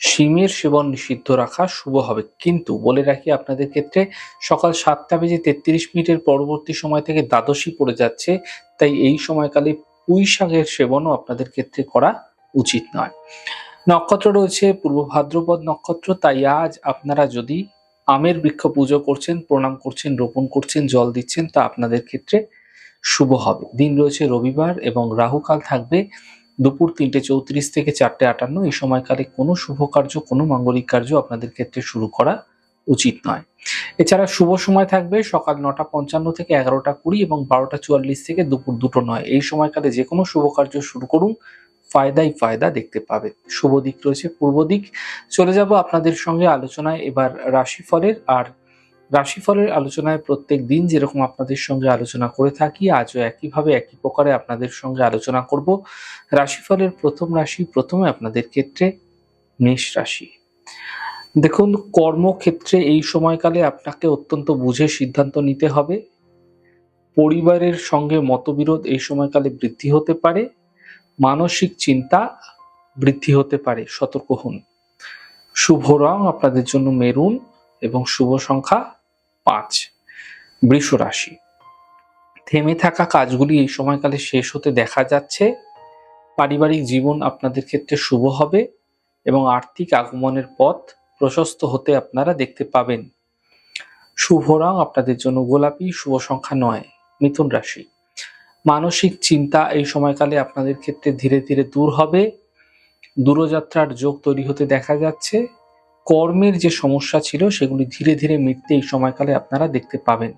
শিমের সেবন নিষিদ্ধ রাখা শুভ হবে। কিন্তু বলে রাখি আপনাদের ক্ষেত্রে সকাল সাতটা বেজে তেত্রিশ মিনিটের পরবর্তী সময় থেকে দ্বাদশী পড়ে যাচ্ছে। তাই এই সময়কালে পুঁই শাকের সেবনও আপনাদের ক্ষেত্রে করা উচিত নয়। নক্ষত্র রয়েছে, পূর্ব ভাদ্রপদ নক্ষত্র। তাই আজ আপনারা যদি আমের বৃক্ষ পুজো করছেন, প্রণাম করছেন, রোপণ করছেন, জল দিচ্ছেন, তা আপনাদের ক্ষেত্রে শুভ হবে। দিন রয়েছে রবিবার এবং রাহুকাল থাকবে। দুপুর তিনটে চৌত্রিশ থেকে চারটে আটান্ন, এই সময়কালে কোনো শুভ কার্য, কোনো মাঙ্গলিক কার্য আপনাদের ক্ষেত্রে শুরু করা উচিত নয়। এছাড়া শুভ সময় থাকবে সকাল নটা পঞ্চান্ন থেকে এগারোটা কুড়ি এবং বারোটা চুয়াল্লিশ থেকে দুপুর দুটো নয়। এই সময়কালে যে কোনো শুভ কার্য শুরু করুন ফায়দাই ফায়দা দেখতে পাবে। শুভ দিক রয়েছে পূর্ব দিক। চলে যাব আপনাদের সঙ্গে আলোচনায়। এবার রাশিফলের আর রাশিফলের আলোচনায় প্রত্যেক দিন যেরকম আপনাদের সঙ্গে আলোচনা করে থাকি, আজও একইভাবে একই প্রকারে আপনাদের সঙ্গে আলোচনা করব। রাশিফলের প্রথম রাশি প্রথমে আপনাদের ক্ষেত্রে মেষ রাশি। দেখুন, কর্মক্ষেত্রে এই সময়কালে আপনাকে অত্যন্ত বুঝে সিদ্ধান্ত নিতে হবে। পরিবারের সঙ্গে মতবিরোধ এই সময়কালে বৃদ্ধি হতে পারে। মানসিক চিন্তা বৃদ্ধি হতে পারে, সতর্ক হন। শুভ রং আপনাদের জন্য মেরুন এবং শুভ সংখ্যা পাঁচ। বৃষ রাশি। থেমে থাকা কাজগুলি এই সময়কালে শেষ হতে দেখা যাচ্ছে। পারিবারিক জীবন আপনাদের ক্ষেত্রে শুভ হবে এবং আর্থিক আগমনের পথ প্রশস্ত হতে আপনারা দেখতে পাবেন। শুভ রং আপনাদের জন্য গোলাপি, শুভ সংখ্যা নয়, মিথুন রাশি। মানসিক চিন্তা এই সময়কালে আপনাদের ক্ষেত্রে ধীরে ধীরে দূর হবে। দূরযাত্রার যোগ তৈরি হতে দেখা যাচ্ছে। কর্মের যে সমস্যা ছিল, সেগুলি ধীরে ধীরে মিটতে এই সময়কালে আপনারা দেখতে পাবেন।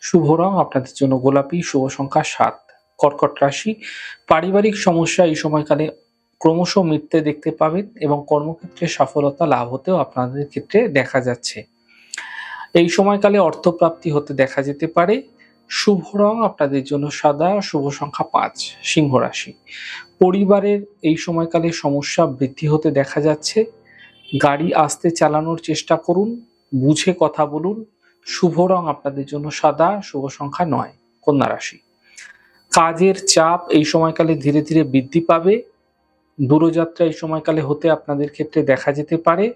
শুভ রং আপনাদের জন্য গোলাপি, শুভ সংখ্যা সাত। কর্কট রাশি, পারিবারিক সমস্যা এই সময়কালে ক্রমশ মিটতে দেখতে পাবেন এবং কর্মক্ষেত্রে সফলতা লাভ হতেও আপনাদের ক্ষেত্রে দেখা যাচ্ছে। এই সময়কালে অর্থপ্রাপ্তি হতে দেখা যেতে পারে। শুভ রং আপনাদের জন্য সাদা, শুভ সংখ্যা পাঁচ, সিংহ রাশি। পরিবারের এই সময়কালে সমস্যা বৃদ্ধি হতে দেখা যাচ্ছে। গাড়ি আস্তে চালানোর চেষ্টা করুন, বুঝে কথা বলুন। শুভ রং আপনাদের জন্য সাদা, শুভ সংখ্যা নয়, কন্যা রাশি। কাজের চাপ এই সময়কালে ধীরে ধীরে বৃদ্ধি পাবে। দূরযাত্রা এই সময়কালে হতে আপনাদের ক্ষেত্রে দেখা যেতে পারে।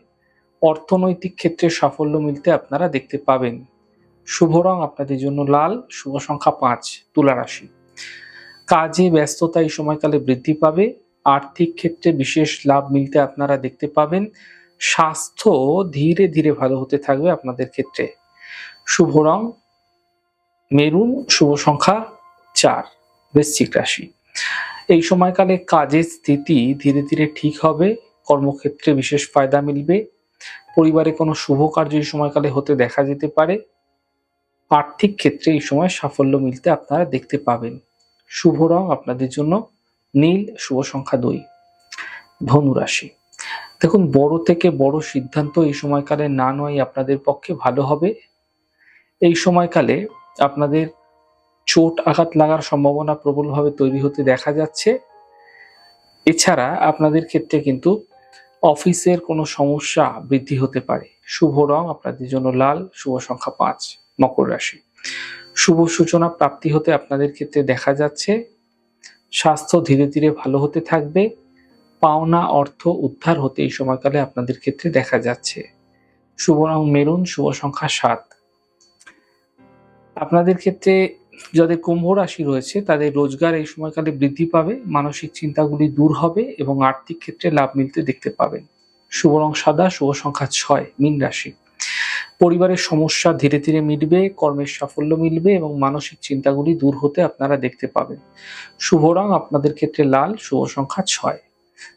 অর্থনৈতিক ক্ষেত্রে সাফল্য মিলতে আপনারা দেখতে পাবেন। শুভ রং আপনাদের জন্য লাল, শুভ সংখ্যা পাঁচ, তুলা রাশি। কাজে ব্যস্ততা এই সময়কালে বৃদ্ধি পাবে। আর্থিক ক্ষেত্রে বিশেষ লাভ মিলতে আপনারা দেখতে পাবেন। স্বাস্থ্য ধীরে ধীরে ভালো হতে থাকবে আপনাদের ক্ষেত্রে। শুভ রং, মেরুন, শুভ সংখ্যা চার, বৃশ্চিক রাশি। এই সময়কালে কাজের স্থিতি ধীরে ধীরে ঠিক হবে, কর্মক্ষেত্রে বিশেষ ফায়দা মিলবে। পরিবারে কোনো শুভ কার্য এই সময়কালে হতে দেখা যেতে পারে। আর্থিক ক্ষেত্রে এই সময় সাফল্য মিলতে আপনারা দেখতে পাবেন। শুভ রং আপনাদের জন্য নীল, শুভ সংখ্যা দুই। ধনুরাশি দেখুন, বড় থেকে বড় সিদ্ধান্ত এই সময়কালে না নয় আপনাদের পক্ষে ভালো হবে। এই সময়কালে আপনাদের চোট আঘাত লাগার সম্ভাবনা প্রবলভাবে তৈরি হতে দেখা যাচ্ছে। এছাড়া আপনাদের ক্ষেত্রে কিন্তু অফিসের কোনো সমস্যা বৃদ্ধি হতে পারে। শুভ রং আপনাদের জন্য লাল, শুভ সংখ্যা পাঁচ, মকর রাশি। শুভ সূচনা প্রাপ্তি হতে আপনাদের ক্ষেত্রে দেখা যাচ্ছে। স্বাস্থ্য ধীরে ধীরে ভালো হতে থাকবে। পাওনা অর্থ উদ্ধার হতে এই সময়কালে আপনাদের ক্ষেত্রে দেখা যাচ্ছে। শুভ রং মেরুন, শুভ সংখ্যা সাত। আপনাদের ক্ষেত্রে যাদের কুম্ভ রাশি রয়েছে, তাদের রোজগার এই সময়কালে বৃদ্ধি পাবে, মানসিক চিন্তাগুলি দূর হবে এবং আর্থিক ক্ষেত্রে লাভ মিলতে দেখতে পাবেন। শুভ রং সাদা, শুভ সংখ্যা ছয়, মিন রাশি। পরিবারের সমস্যা ধীরে ধীরে মিটবে, কর্মের সাফল্য মিলবে এবং মানসিক চিন্তাগুলি দূর হতে আপনারা দেখতে পাবেন। শুভ রং আপনাদের ক্ষেত্রে লাল, শুভ সংখ্যা ছয়।